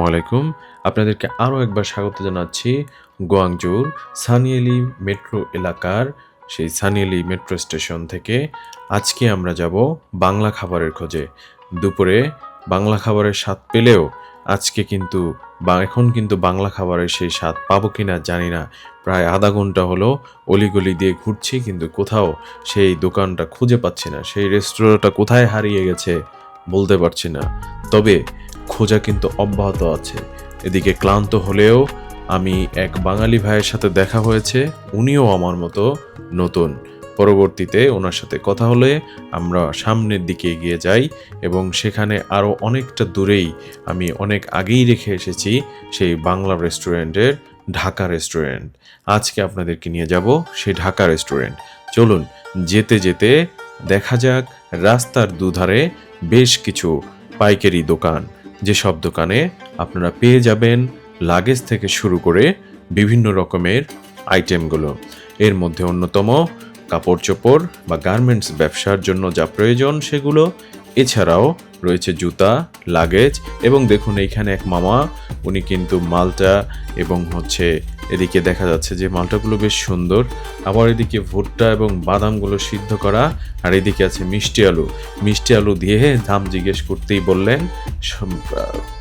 আসসালামু আলাইকুম। আপনাদেরকে আরও একবার স্বাগত জানাচ্ছি গোয়াংজুর সানিয়েলি মেট্রো এলাকার সেই সানিয়েলি মেট্রো স্টেশন থেকে। আজকে আমরা যাব বাংলা খাবারের খোঁজে। দুপুরে বাংলা খাবারের স্বাদ পেলেও আজকে কিন্তু বা এখন কিন্তু বাংলা খাবারের সেই স্বাদ পাবো কিনা জানি না। প্রায় আধা ঘণ্টা হলো অলিগলি দিয়ে ঘুরছি কিন্তু কোথাও সেই দোকানটা খুঁজে পাচ্ছি না। সেই রেস্টুরেন্টটা কোথায় হারিয়ে গেছে বলতে পারছি না। তবে খোঁজা কিন্তু অব্যাহত আছে। এদিকে ক্লান্ত হলেও আমি এক বাঙালি ভাইয়ের সাথে দেখা হয়েছে, উনিও আমার মতো নতুন। পরবর্তীতে ওনার সাথে কথা হলে আমরা সামনের দিকে এগিয়ে যাই এবং সেখানে আরও অনেকটা দূরেই আমি অনেক আগেই রেখে এসেছি সেই বাংলা রেস্টুরেন্টের ঢাকা রেস্টুরেন্ট। আজকে আপনাদেরকে নিয়ে যাব সেই ঢাকা রেস্টুরেন্ট। চলুন, যেতে যেতে দেখা যাক রাস্তার দুধারে বেশ কিছু পাইকারি দোকান। যেসব দোকানে আপনারা পেয়ে যাবেন লাগেজ থেকে শুরু করে বিভিন্ন রকমের আইটেমগুলো। এর মধ্যে অন্যতম কাপড় চোপড় বা গার্মেন্টস ব্যবসার জন্য যা প্রয়োজন সেগুলো। এছাড়াও রয়েছে জুতা, লাগেজ এবং দেখুন এইখানে এক মামা, উনি কিন্তু মালটা এবং হচ্ছে এদিকে দেখা যাচ্ছে যে মালটাগুলো বেশ সুন্দর। আবার এদিকে ভুট্টা এবং বাদামগুলো সিদ্ধ করা, আর এদিকে আছে মিষ্টি আলু। মিষ্টি আলু দিয়ে দাম জিজ্ঞেস করতেই বললেন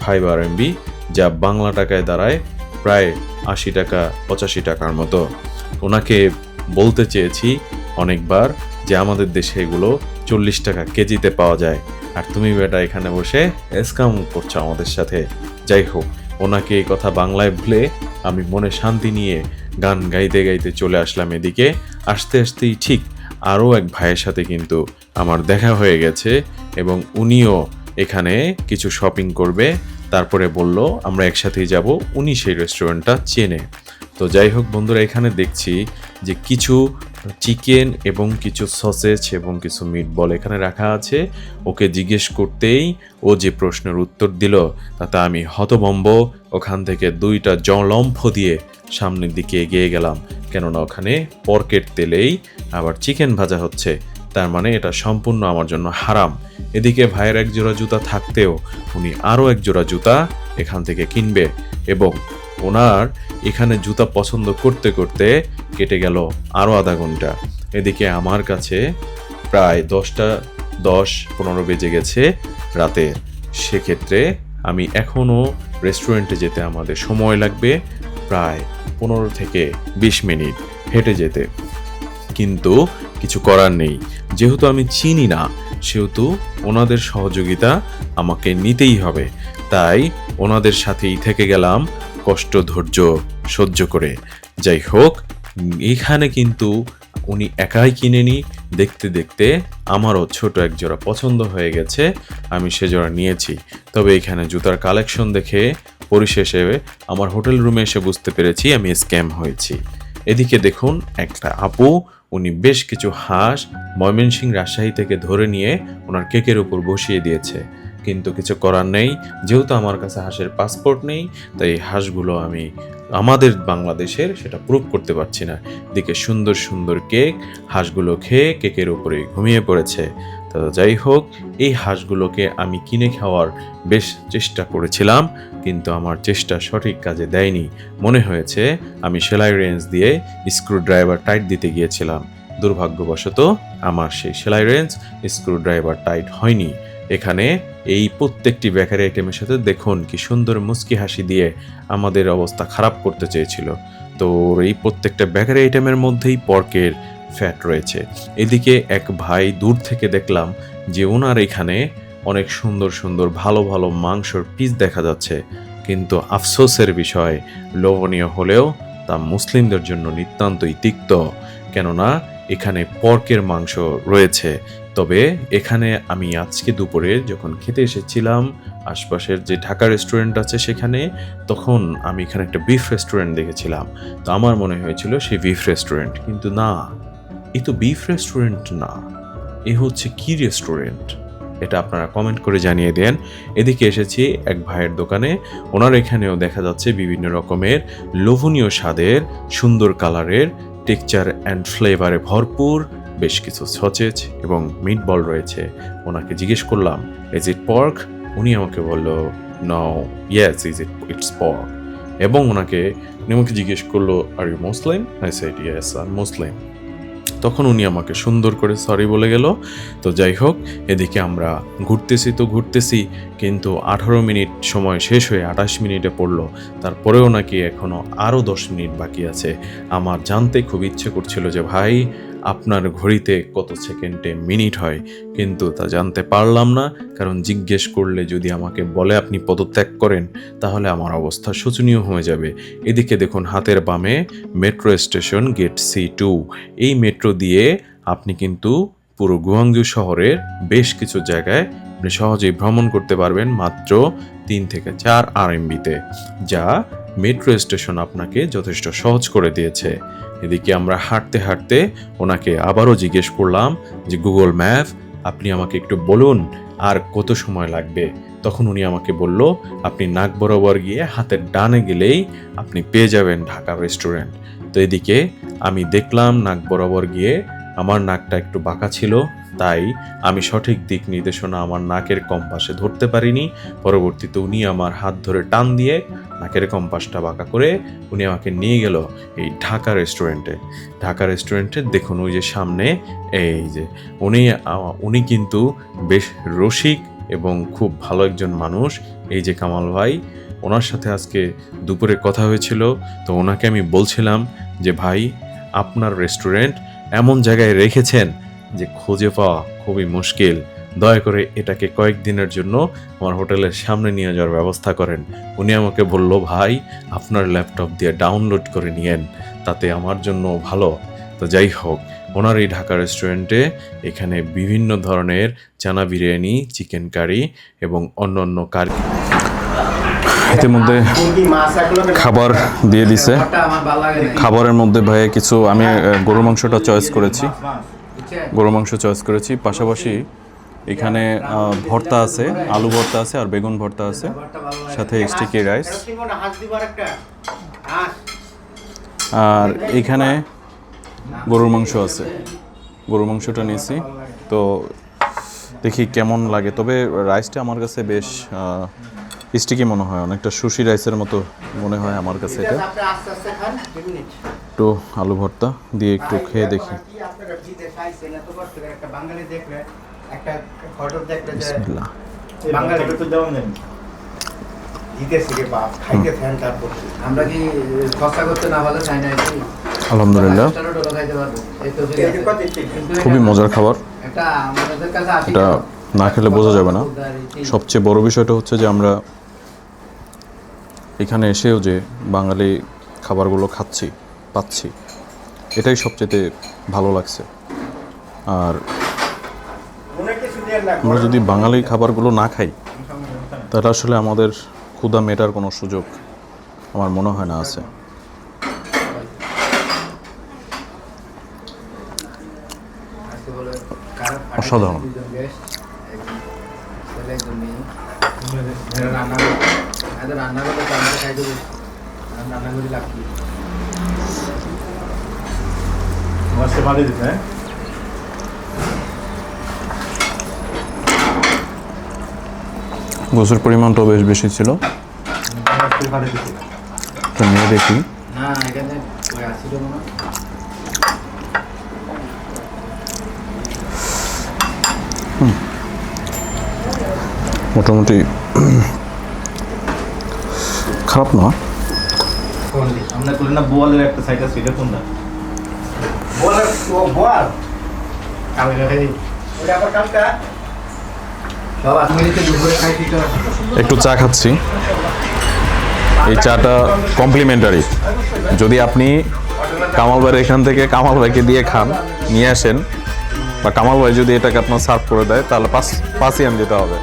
ফাইভ আর এমবি যা বাংলা টাকায় দাঁড়ায় প্রায় আশি টাকা, পঁচাশি টাকার মতো। ওনাকে বলতে চেয়েছি অনেকবার যে আমাদের দেশে এগুলো চল্লিশ টাকা কেজিতে পাওয়া যায়। আর তুমি বেটা এখানে বসে এসকাম করছ আমাদের সাথে। যাই হোক, ওনাকে এই কথা বাংলায় ভুলে আমি মনে শান্তি নিয়ে গান গাইতে গাইতে চলে আসলাম এদিকে। আসতে আসতেই ঠিক আরও এক ভাইয়ের সাথে কিন্তু আমার দেখা হয়ে গেছে এবং উনিও এখানে কিছু শপিং করবে। তারপরে বলল, আমরা একসাথেই যাব। উনি সেই রেস্টুরেন্টটা চেনে। তো যাই হোক বন্ধুরা, এখানে দেখছি যে কিছু চিকেন এবং কিছু সসেজ এবং কিছু মিট বল এখানে রাখা আছে। ওকে জিজ্ঞেস করতেই ও যে প্রশ্নের উত্তর দিল, তাতে আমি হতবম্ব ওখান থেকে দুইটা জলম্ফ দিয়ে সামনের দিকে এগিয়ে গেলাম। কেননা ওখানে পর্কের তেলেই আবার চিকেন ভাজা হচ্ছে। তার মানে এটা সম্পূর্ণ আমার জন্য হারাম। এদিকে ভাইয়ের এক জোড়া জুতা থাকতেও উনি আরও এক জোড়া জুতা এখান থেকে কিনবে এবং ওনার এখানে জুতা পছন্দ করতে করতে কেটে গেল আরও আধা ঘণ্টা। এদিকে আমার কাছে প্রায় দশটা দশ পনেরো বেজে গেছে রাতে। সেক্ষেত্রে আমি এখনও রেস্টুরেন্টে যেতে আমাদের সময় লাগবে প্রায় পনেরো থেকে বিশ মিনিট হেঁটে যেতে। কিন্তু কিছু করার নেই। যেহেতু আমি চিনি না, সেহেতু ওনাদের সহযোগিতা আমাকে নিতেই হবে। তাই ওনাদের সাথেই থেকে গেলাম কষ্ট, ধৈর্য সহ্য করে। যাই হোক, এখানে কিন্তু উনি একাই কিনেনি। দেখতে দেখতে আমারও ছোট এক জোড়া পছন্দ হয়ে গেছে, আমি সে জোড়া নিয়েছি। তবে এখানে জুতার কালেকশন দেখে পরিশেষে আমার হোটেল রুমে এসে বুঝতে পেরেছি আমি স্ক্যাম হয়েছি। এদিকে দেখুন, একটা আপু, উনি বেশ কিছু হাঁস ময়মনসিং রাজশাহী থেকে ধরে নিয়ে ওনার কেকের উপর বসিয়ে দিয়েছে। কিন্তু কিছু করার নেই। যেহেতু আমার কাছে হাঁসের পাসপোর্ট নেই, তাই হাঁসগুলো আমি আমাদের বাংলাদেশের সেটা প্রুভ করতে পারছি না। দিকে সুন্দর সুন্দর কেক হাঁসগুলো খেয়ে কেকের উপরে ঘুমিয়ে পড়েছে। তো যাই হোক, এই হাঁসগুলোকে আমি কিনে খাওয়ার বেশ চেষ্টা করেছিলাম, কিন্তু আমার চেষ্টা সঠিক কাজে দেয়নি। মনে হয়েছে আমি সেলাই রেঞ্জ দিয়ে স্ক্রু ড্রাইভার টাইট দিতে গিয়েছিলাম। দুর্ভাগ্যবশত আমার সেই সেলাই রেঞ্জ স্ক্রু ড্রাইভার টাইট হয়নি। এখানে এই প্রত্যেকটি বেকারি আইটেমের সাথে দেখুন কি সুন্দর মুচকি হাসি দিয়ে আমাদের অবস্থা খারাপ করতে চেয়েছিল। তো এই প্রত্যেকটা বেকারি আইটেমের মধ্যেই পর্কের ফ্যাট রয়েছে। এদিকে এক ভাই দূর থেকে দেখলাম যে ওনার এখানে অনেক সুন্দর সুন্দর, ভালো ভালো মাংসর পিস দেখা যাচ্ছে। কিন্তু আফসোসের বিষয়, লোভনীয় হলেও তা মুসলিমদের জন্য নিতান্তই তিক্ত। কেননা এখানে পর্কের মাংস রয়েছে। তবে এখানে আমি আজকে দুপুরে যখন খেতে এসেছিলাম, আশপাশের যে ঢাকা রেস্টুরেন্ট আছে সেখানে, তখন আমি এখানে একটা বিফ রেস্টুরেন্ট দেখেছিলাম। তো আমার মনে হয়েছিল সেই বিফ রেস্টুরেন্ট কিন্তু না, এ তো বিফ রেস্টুরেন্ট না, এ হচ্ছে কি রেস্টুরেন্ট এটা আপনারা কমেন্ট করে জানিয়ে দেন। এদিকে এসেছি এক ভাইয়ের দোকানে, ওনার এখানেও দেখা যাচ্ছে বিভিন্ন রকমের লোভনীয় স্বাদের, সুন্দর কালারের টেক্সচার অ্যান্ড ফ্লেভারে ভরপুর বেশ কিছু সচেজ এবং মিট বল রয়েছে। ওনাকে জিজ্ঞেস করলাম ইজ ইট পর্ক উনি আমাকে বলল now yes is it it's pork এবং ওনাকে উনি আমাকে জিজ্ঞেস করল are you Muslim I said yes are Muslim তখন উনি আমাকে সুন্দর করে সরি বলে গেল। তো যাই হোক, এদিকে আমরা ঘুরতেছি তো ঘুরতেছি, কিন্তু আঠারো মিনিট সময় শেষ হয়ে আঠাশ মিনিটে পড়ল। তারপরেও নাকি এখনও আরও দশ মিনিট বাকি আছে। আমার জানতে খুব ইচ্ছে করছিল যে, ভাই আপনার ঘড়িতে কত সেকেন্ডে মিনিট হয় কিন্তু তা জানতে পারলাম না, কারণ জিজ্ঞেস করলে যদি আমাকে বলে আপনি পদত্যাগ করেন, তাহলে আমার অবস্থা শোচনীয় হয়ে যাবে। এদিকে দেখুন, হাতের বামে metro station gate C two. এই মেট্রো দিয়ে আপনি কিন্তু পুরো গুয়াংজু শহরের বেশ কিছু জায়গায় আপনি সহজেই ভ্রমণ করতে পারবেন মাত্র তিন থেকে চার আর আরএমবিতে, যা মেট্রো স্টেশন আপনাকে যথেষ্ট সহজ করে দিয়েছে। এদিকে আমরা হাঁটতে হাঁটতে ওনাকে আবারও জিজ্ঞেস করলাম যে, গুগল ম্যাপ, আপনি আমাকে একটু বলুন, আর কত সময় লাগবে? তখন উনি আমাকে বলল, আপনি নাক বরাবর গিয়ে হাতের ডানে গেলেই আপনি পেয়ে যাবেন ঢাকা রেস্টুরেন্ট তো এদিকে আমি দেখলাম নাক বরাবর গিয়ে আমার নাকটা একটু বাঁকা ছিল তাই আমি সঠিক দিক নির্দেশনা আমার নাকের কম্পাসে ধরতে পারিনি। পরবর্তীতে উনি আমার হাত ধরে টান দিয়ে নাকের কম্পাসটা বাঁকা করে উনি আমাকে নিয়ে গেল এই ঢাকা রেস্টুরেন্টে। ঢাকা রেস্টুরেন্টে দেখুন ওই যে সামনে এই যে উনি উনি কিন্তু বেশ রসিক এবং খুব ভালো একজন মানুষ। এই যে কামাল ভাই, ওনার সাথে আজকে দুপুরে কথা হয়েছিল। তো ওনাকে আমি বলছিলাম যে, ভাই, আপনার রেস্টুরেন্ট এমন জায়গায় রেখেছেন যে খুঁজে পাওয়া খুবই মুশকিল। দয়া করে এটাকে কয়েকদিনের জন্য আমার হোটেলের সামনে নিয়ে যাওয়ার ব্যবস্থা করেন। উনি আমাকে বলল, ভাই, আপনার ল্যাপটপ দিয়ে ডাউনলোড করে নিয়েন, তাতে আমার জন্য ভালো। তো যাই হোক, ওনার এই ঢাকা রেস্টুরেন্টে এখানে বিভিন্ন ধরনের চানা বিরিয়ানি, চিকেন কারি এবং অন্য অন্য কারি ইতিমধ্যে খাবার দিয়ে দিছে। খাবারের মধ্যে ভাইয়া কিছু আমি গরুর মাংসটা চয়েস করেছি। গরুর মাংস চয়েস করেছি। পাশাপাশি এখানে ভর্তা আছে, আলু ভর্তা আছে আর বেগুন ভর্তা আছে, সাথে স্টিকি রাইস আর এখানে গরুর মাংস আছে। গরুর মাংসটা নিয়েছি। তো দেখি কেমন লাগে। তবে রাইসটা আমার কাছে বেশ স্টিকি মনে হয় অনেকটা সুশি রাইসের মতো মনে হয় আমার কাছে এটা। একটু আলু ভর্তা দিয়ে একটু খেয়ে দেখি। বিসমিল্লাহ। আমরা কি খরচা করতে না পারলে চাই না একটু? আলহামদুলিল্লাহ। খুবই মজার খাবার। এটা না। খেলে বোঝা যাবে না সবচেয়ে বড় বিষয়টা হচ্ছে যে আমরা এখানে এসেও যে বাঙালি খাবারগুলো খাচ্ছি, পাচ্ছি, এটাই সবচেয়ে ভালো লাগছে আর আমরা যদি বাঙালি খাবারগুলো না খাই, তাহলে আসলে আমাদের ক্ষুধা মেটার কোনো সুযোগ আমার মনে হয় না আছে অসাধারণ। ছেলে, একজন মেয়ে। রান্না করে- রান্না করলে তো আমাকে খাইতে রান্না করে লাভ কি? গোসের পরিমাণটাও বেশ বেশি ছিল। নিয়ে দেখি। না, মোটামুটি খারাপ না। আমরা করলে না বোয়ালের একটা সাইড আছে এটা কোনটা? চা খাচ্ছি। এই চাটা কমপ্লিমেন্টারি যদি আপনি কামাল ভাইয়ের এখান থেকে কামাল ভাইকে দিয়ে খান নিয়ে আসেন বা কামাল ভাই যদি এটাকে আপনার সার্ভ করে দেয় তাহলে পাঁচ পাঁচই আন দিতে হবে।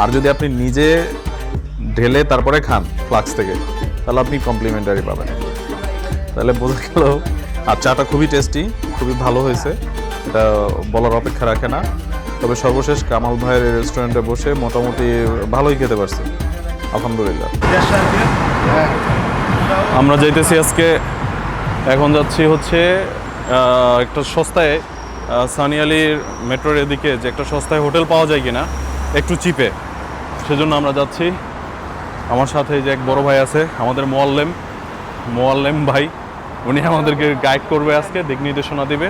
আর যদি আপনি নিজে ঢেলে তারপরে খান ফ্লাক্স থেকে তাহলে আপনি কমপ্লিমেন্টারি পাবেন। তাহলে বোঝা গেল আর চাটা খুবই টেস্টি খুবই ভালো হয়েছে। এটা বলার অপেক্ষা রাখে না। তবে সর্বশেষ কামাল ভাইয়ের রেস্টুরেন্টে বসে মোটামুটি ভালোই খেতে পারছি। আলহামদুলিল্লাহ। আমরা যাইতেছি আজকে। এখন যাচ্ছি হচ্ছে একটা সস্তায় আহ, সানি আলির মেট্রোর এদিকে যে একটা সস্তায় হোটেল পাওয়া যায় কিনা একটু চিপে সেজন্য আমরা যাচ্ছি। আমার সাথে যে এক বড় ভাই আছে, আমাদের মোয়াল্লেম মোয়াল্লেম ভাই, উনি আমাদেরকে গাইড করবে আজকে, দিক নির্দেশনা দিবে।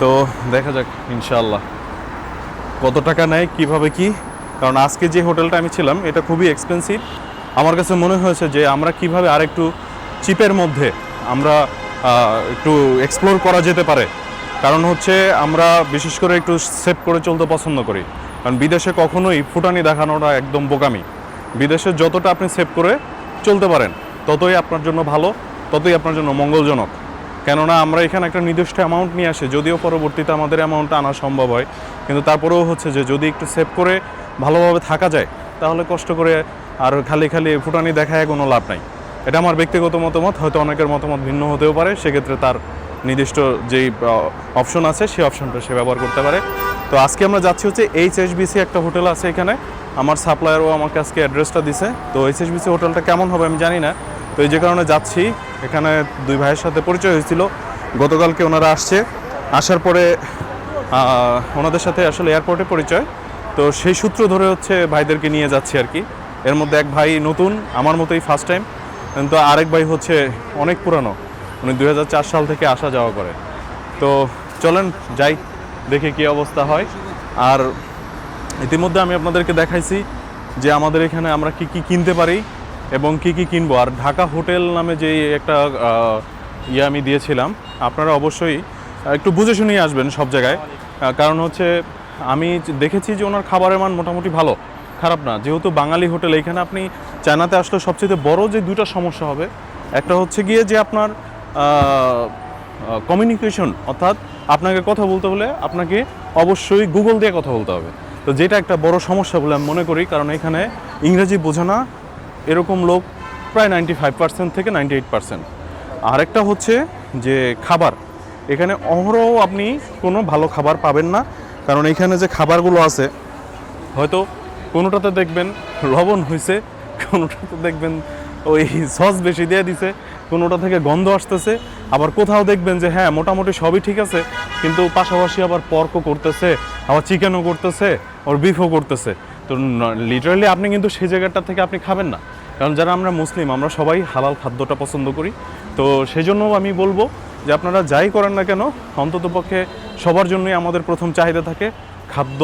তো দেখা যাক ইনশাল্লাহ কত টাকা নেয়, কীভাবে কি? কারণ আজকে যে হোটেলটা আমি ছিলাম, এটা খুবই এক্সপেন্সিভ আমার কাছে মনে হয়েছে যে আমরা কীভাবে আরেকটু চিপের মধ্যে আমরা একটু এক্সপ্লোর করা যেতে পারে। কারণ হচ্ছে আমরা বিশেষ করে একটু সেভ করে চলতে পছন্দ করি। কারণ বিদেশে কখনোই ফুটানি দেখানোটা একদম বোকামি। বিদেশে যতটা আপনি সেভ করে চলতে পারেন, ততই আপনার জন্য ভালো, ততই আপনার জন্য মঙ্গলজনক। কেননা আমরা এখানে একটা নির্দিষ্ট অ্যামাউন্ট নিয়ে আসি, যদিও পরবর্তীতে আমাদের অ্যামাউন্টটা আনা সম্ভব হয়, কিন্তু তারপরেও হচ্ছে যে যদি একটু সেভ করে ভালোভাবে থাকা যায়, তাহলে কষ্ট করে আর খালি খালি ফুটানি দেখায় কোনো লাভ নাই। এটা আমার ব্যক্তিগত মতামত, হয়তো অনেকের মতামত ভিন্ন হতেও পারে, সেক্ষেত্রে তার নির্দিষ্ট যেই অপশন আছে, সেই অপশনটা সে ব্যবহার করতে পারে। তো আজকে আমরা যাচ্ছি হচ্ছে এইচ এসবিসি একটা হোটেল আছে এখানে। আমার সাপ্লায়ারও আমাকে আজকে অ্যাড্রেসটা দিছে। তো এইচ এসবিসি হোটেলটা কেমন হবে আমি জানি না। তো এই যে কারণে যাচ্ছি। এখানে দুই ভাইয়ের সাথে পরিচয় হয়েছিল। গতকালকে ওনারা আসছে। আসার পরে ওনাদের সাথে আসলে এয়ারপোর্টে পরিচয়। তো সেই সূত্র ধরে হচ্ছে ভাইদেরকে নিয়ে যাচ্ছি আর কি। এর মধ্যে এক ভাই নতুন, আমার মতোই ফার্স্ট টাইম কিন্তু আরেক ভাই হচ্ছে অনেক পুরানো। উনি দুই সাল থেকে আসা যাওয়া করে তো চলেন যাই, দেখে কি অবস্থা হয়। আর ইতিমধ্যে আমি আপনাদেরকে দেখাইছি যে আমাদের এখানে আমরা কি কি কিনতে পারি এবং কি কি কিনবো। আর ঢাকা হোটেল নামে যে একটা ইয়ে আমি দিয়েছিলাম, আপনারা অবশ্যই একটু বুঝে শুনিয়ে আসবেন সব জায়গায়। কারণ হচ্ছে আমি দেখেছি যে ওনার খাবারের মান মোটামুটি ভালো, খারাপ না। যেহেতু বাঙালি হোটেল, এখানে আপনি চায়নাতে আসলে সবচেয়ে বড় যে দুটো সমস্যা হবে, একটা হচ্ছে গিয়ে যে আপনার কমিউনিকেশন অর্থাৎ আপনাকে কথা বলতে হলে আপনাকে অবশ্যই গুগল দিয়ে কথা বলতে হবে। তো যেটা একটা বড় সমস্যা বলে আমি মনে করি, কারণ এখানে ইংরেজি বোঝে না, এরকম লোক প্রায় নাইনটি ফাইভ পার্সেন্ট থেকে নাইনটি এইট পার্সেন্ট আরেকটা হচ্ছে যে খাবার, এখানে অহরহ আপনি কোনো ভালো খাবার পাবেন না, কারণ এখানে যে খাবারগুলো আছে, হয়তো কোনোটাতে দেখবেন লবণ হয়েছে কোনোটাতে দেখবেন ওই সস বেশি দিয়ে দিছে কোনোটা থেকে গন্ধ আসতেছে, আবার কোথাও দেখবেন যে হ্যাঁ মোটামুটি সবই ঠিক আছে, কিন্তু পাশাপাশি আবার পর্কও করতেছে, আবার চিকেনও করতেছে ওর বিফও করতেছে। তো লিটারালি আপনি কিন্তু সেই জায়গাটা থেকে আপনি খাবেন না। কারণ যারা আমরা মুসলিম, আমরা সবাই হালাল খাদ্যটা পছন্দ করি। তো সেই জন্য আমি বলব যে আপনারা যাই করেন না কেন অন্ততপক্ষে সবার জন্যই আমাদের প্রথম চাহিদা থাকে খাদ্য,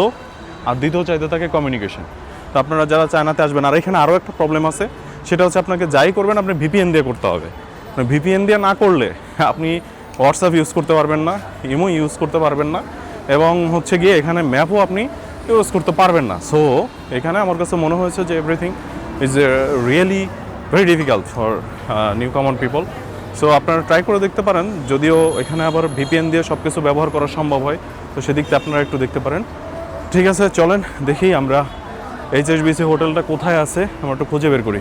আর দ্বিতীয় চাহিদা থাকে কমিউনিকেশন তো আপনারা যারা চায়নাতে আসবেন, আর এখানে আরও একটা প্রবলেম আছে, সেটা হচ্ছে আপনাকে যাই করবেন, আপনি ভিপিএন দিয়ে করতে হবে। ভিপিএন দিয়ে না করলে আপনি হোয়াটসঅ্যাপ ইউজ করতে পারবেন না ইমো ইউজ করতে পারবেন না এবং হচ্ছে গিয়ে এখানে ম্যাপও আপনি ইউজ করতে পারবেন না। সো এখানে আমার কাছে মনে হয়েছে যে everything is really very difficult for new common people so আপনারা ট্রাই করে দেখতে পারেন, যদিও এখানে আবার ভিপিএন দিয়ে সব কিছু ব্যবহার করা সম্ভব হয়, তো সেদিকটা আপনারা একটু দেখতে পারেন। ঠিক আছে, চলেন দেখি আমরা এইচএসবিসি হোটেলটা কোথায় আছে, আমরা একটু খুঁজে বের করি।